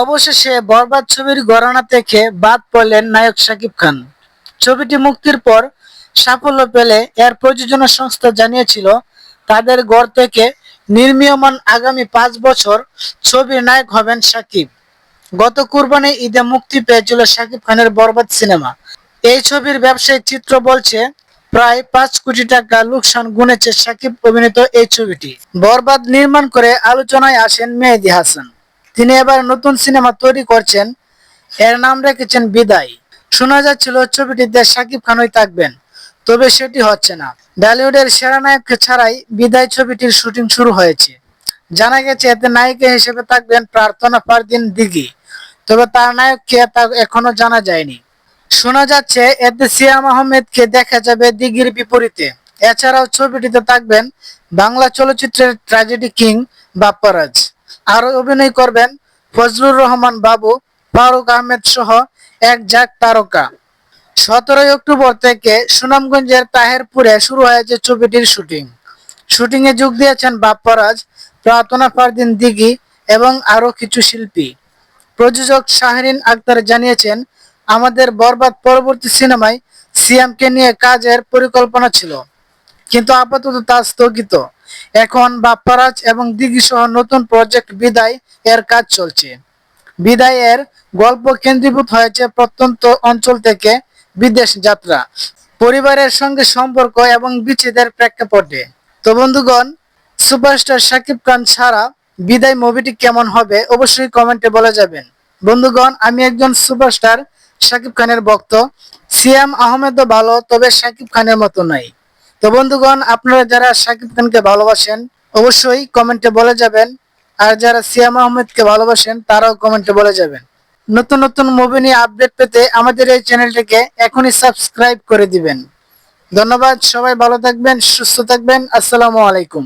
অবশেষে বরবাদ ছবির গড়ানা থেকে বাদ পড়লেন নায়ক শাকিব খান। ছবিটি মুক্তির পর সাফল্য পেলে এর প্রযোজনা সংস্থা জানিয়েছিল, তাদের গড় থেকে নির্মীয়মান আগামী পাঁচ বছর ছবির নায়ক হবেন শাকিব। গত কুরবানি ঈদে মুক্তি পেয়েছিল শাকিব খানের বরবাদ সিনেমা। এই ছবির ব্যবসায়িক চিত্র বলছে, প্রায় পাঁচ কোটি টাকা লোকসান গুনেছে শাকিব অভিনীত এই ছবিটি। বরবাদ নির্মাণ করে আলোচনায় আসেন মেহেদি হাসান। তিনি এবার নতুন সিনেমা তৈরি করছেন। এর নাম রেখেছেন বিদায়। শোনা যাচ্ছিল ছবিটিতে শাকিব খানই থাকবেন, তবে সেটি হচ্ছে না। বলিউডের সেরা নায়ককে ছাড়াই বিদায় ছবিটির শুটিং শুরু হয়েছে। জানা গেছে, এতে নায়িকা হিসেবে থাকবেন প্রার্থনা পারদিন দিঘি, তবে তার নায়ককে তা এখনও জানা যায়নি। শোনা যাচ্ছে, এতে সিয়াম আহমেদকে দেখা যাবে দিঘির বিপরীতে। এছাড়াও ছবিটিতে থাকবেন বাংলা চলচ্চিত্রের ট্র্যাজেডি কিং বাপ্পারাজ। আরও অভিনয় করবেন ফজলুর রহমান বাবু, ফারুক আহমেদ সহ এক জাক তারকা। সতেরোই অক্টোবর থেকে সুনামগঞ্জের তাহেরপুরে শুরু হয়েছে ছবিটির শুটিং। শুটিং এ যোগ দিয়েছেন বাপ্পারাজ প্রার্থনা ফারদিন দিঘি এবং আরও কিছু শিল্পী। প্রযোজক শাহরিন আক্তার জানিয়েছেন, আমাদের বরবাদ পরবর্তী সিনেমায় সিএমকে নিয়ে কাজের পরিকল্পনা ছিল। কিন্তু আপাতত তা স্থগিত। এখন বাপ্পারাজ এবং দিঘি সহ নতুন প্রজেক্ট বিদায় এর কাজ চলছে। বিদায়ের গল্প কেন্দ্রীভূত হয়েছে প্রত্যন্ত অঞ্চল থেকে বিদেশ যাত্রা, পরিবারের সঙ্গে সম্পর্ক এবং বিচ্ছেদের প্রেক্ষাপটে। তো বন্ধুগণ, সুপারস্টার শাকিব খান ছাড়া বিদায় মুভিটি কেমন হবে অবশ্যই কমেন্টে বলে যাবেন। বন্ধুগণ, আমি একজন সুপারস্টার শাকিব খানের ভক্ত সিএম আহমেদও ভালো, তবে শাকিব খানের মতো নাই তো বন্ধুগণ, আপনারা যারা সাকিব খানকে ভালোবাসেন, অবশ্যই কমেন্টে বলে যাবেন। আর যারা সিয়াম আহমেদকে ভালোবাসেন, তারাও কমেন্টে বলে যাবেন। নতুন নতুন মুভি নিয়ে আপডেট পেতে আমাদের এই চ্যানেলটিকে এখনই সাবস্ক্রাইব করে দিবেন। ধন্যবাদ, সবাই ভালো থাকবেন, সুস্থ থাকবেন। আসসালামু আলাইকুম।